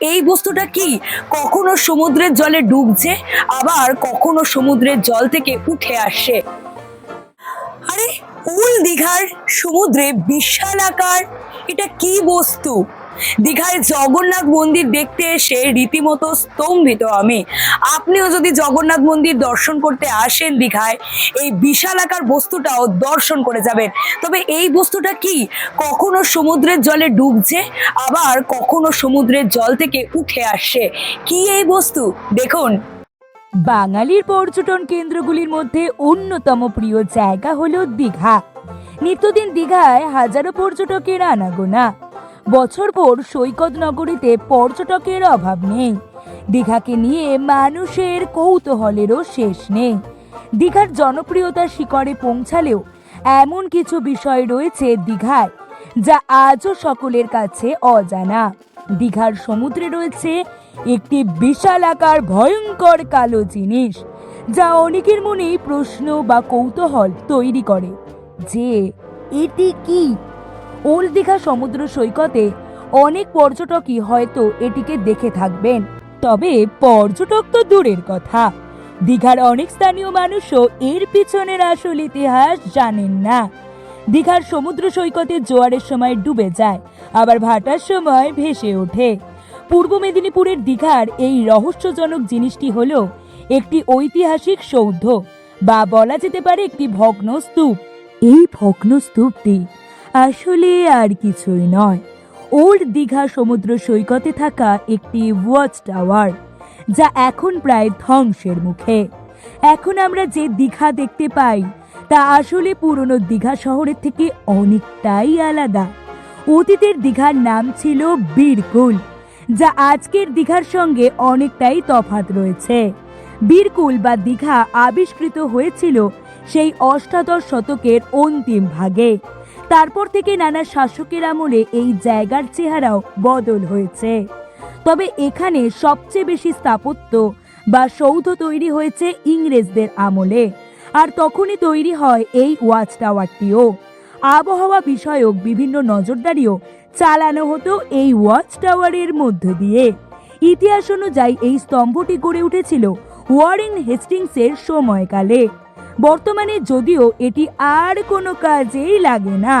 এই বস্তুটা কি? কখনো সমুদ্রের জলে ডুবছে, আবার কখনো সমুদ্রের জল থেকে উঠে আসে। আরে উল দীঘার সমুদ্রে বিশাল আকার। এটা কি বস্তু? দীঘায় জগন্নাথ মন্দির দেখতে এসে রীতিমতো স্তম্ভিত আমি। আপনিও যদি জগন্নাথ মন্দির দর্শন করতে আসেন দীঘায়, এই বিশাল আকার বস্তুটাও দর্শন করে যাবেন। তবে এই বস্তুটা কি? কখনো সমুদ্রের জলে ডুবছে, আবার কখনো সমুদ্রের জল থেকে উঠে আসে কি এই বস্তু? দেখুন। বাঙালির পর্যটন কেন্দ্রগুলির মধ্যে অন্যতম প্রিয় জায়গা হলো দীঘা। নিত্যদিন দীঘায় হাজারো পর্যটকের আনাগোনা। বছর পর সৈকত নগরীতে পর্যটকের অভাব নেই। দীঘাকে নিয়ে মানুষের কৌতূহলেরও শেষ নেই। দীঘার জনপ্রিয়তার শিখরে পৌঁছালেও এমন কিছু বিষয় রয়েছে দীঘায়, যা আজও সকলের কাছে অজানা। দীঘার সমুদ্রে রয়েছে একটি বিশাল আকার ভয়ঙ্কর কালো জিনিস, যা অনেকের মনেই প্রশ্ন বা কৌতূহল তৈরি করে যে, এটি কি? ওল্ড দীঘা সমুদ্র সৈকতে অনেক পর্যটকই হয়তো এটিকে দেখে থাকবেন। তবে পর্যটক তো দূরের কথা। দীঘার অনেক স্থানীয় মানুষও এর পিছনের আসল ইতিহাস জানেন না। দীঘার সমুদ্র সৈকতে জোয়ারের সময় ডুবে যায়, আবার ভাটার সময় ভেসে ওঠে। পূর্ব মেদিনীপুরের দীঘার এই রহস্যজনক জিনিসটি হল একটি ঐতিহাসিক সৌধ, বা বলা যেতে পারে একটি ভগ্ন স্তূপ এই ভগ্ন স্তূপটি আসলে আর কিছুই নয়। ওল্ড দীঘা সমুদ্র সৈকতে থাকা একটি ওয়াচ টাওয়ার যা এখন প্রায় ধ্বংসের মুখে। এখন আমরা যে দীঘা দেখতে পাই, তা আসলে পুরনো দীঘা শহরের থেকে অনেকটাই আলাদা। অতীতের দীঘার নাম ছিল বীরকুল, যা আজকের দীঘার সঙ্গে অনেকটাই তফাত রয়েছে। বীরকুল বা দীঘা আবিষ্কৃত হয়েছিল সেই অষ্টাদশ শতকের অন্তিম ভাগে। তারপর থেকে নানা শাসকের আমলে এই জায়গার চেহারাও বদল হয়েছে। তবে এখানে সবচেয়ে বেশি স্থাপত্য বা সৌধ তৈরি হয়েছে ইংরেজদের আমলে, আর তখনই তৈরি হয় এই ওয়াচ টাওয়ারটিও আবহাওয়া বিষয়ক বিভিন্ন নজরদারিও চালানো হতো এই ওয়াচ টাওয়ারের মধ্য দিয়ে। ইতিহাস অনুযায়ী এই স্তম্ভটি গড়ে উঠেছিল ওয়ারেন হেস্টিংসের সময়কালে। বর্তমানে যদিও এটি আর কোনো কাজেই লাগে না।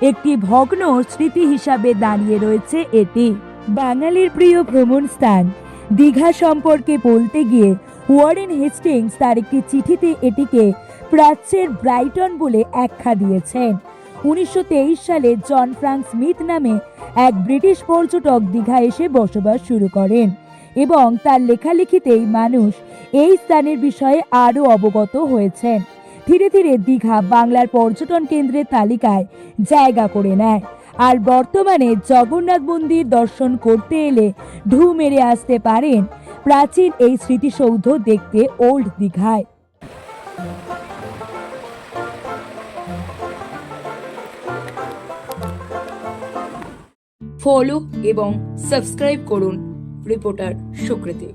একটি ভগ্ন স্মৃতি হিসাবে দাঁড়িয়ে রয়েছে এটি। বাঙালির প্রিয় ভ্রমণ স্থান। দীঘা সম্পর্কে বলতে গিয়ে ওয়ারেন হেস্টিংস তার একটি চিঠিতে এটিকে প্রাচ্যের ব্রাইটন বলে আখ্যা দিয়েছেন। উনিশশো তেইশ সালে জন ফ্রাঙ্ক স্মিথ নামে এক ব্রিটিশ পর্যটক দীঘা এসে বসবাস শুরু করেন। এবং তার লেখালেখিতেই মানুষ এই স্থানের বিষয়ে আরও অবগত হয়েছেন। ধীরে ধীরে দীঘা বাংলার পর্যটন কেন্দ্রের তালিকায় জায়গা করে নেয়। আর বর্তমানে জগন্নাথ মন্দির দর্শন করতে এলে ঢু মেরে আসতে পারেন প্রাচীন এই স্মৃতিসৌধ দেখতে ওল্ড দীঘায়। ফলো এবং সাবস্ক্রাইব করুন। রিপোর্টার সুকৃতি।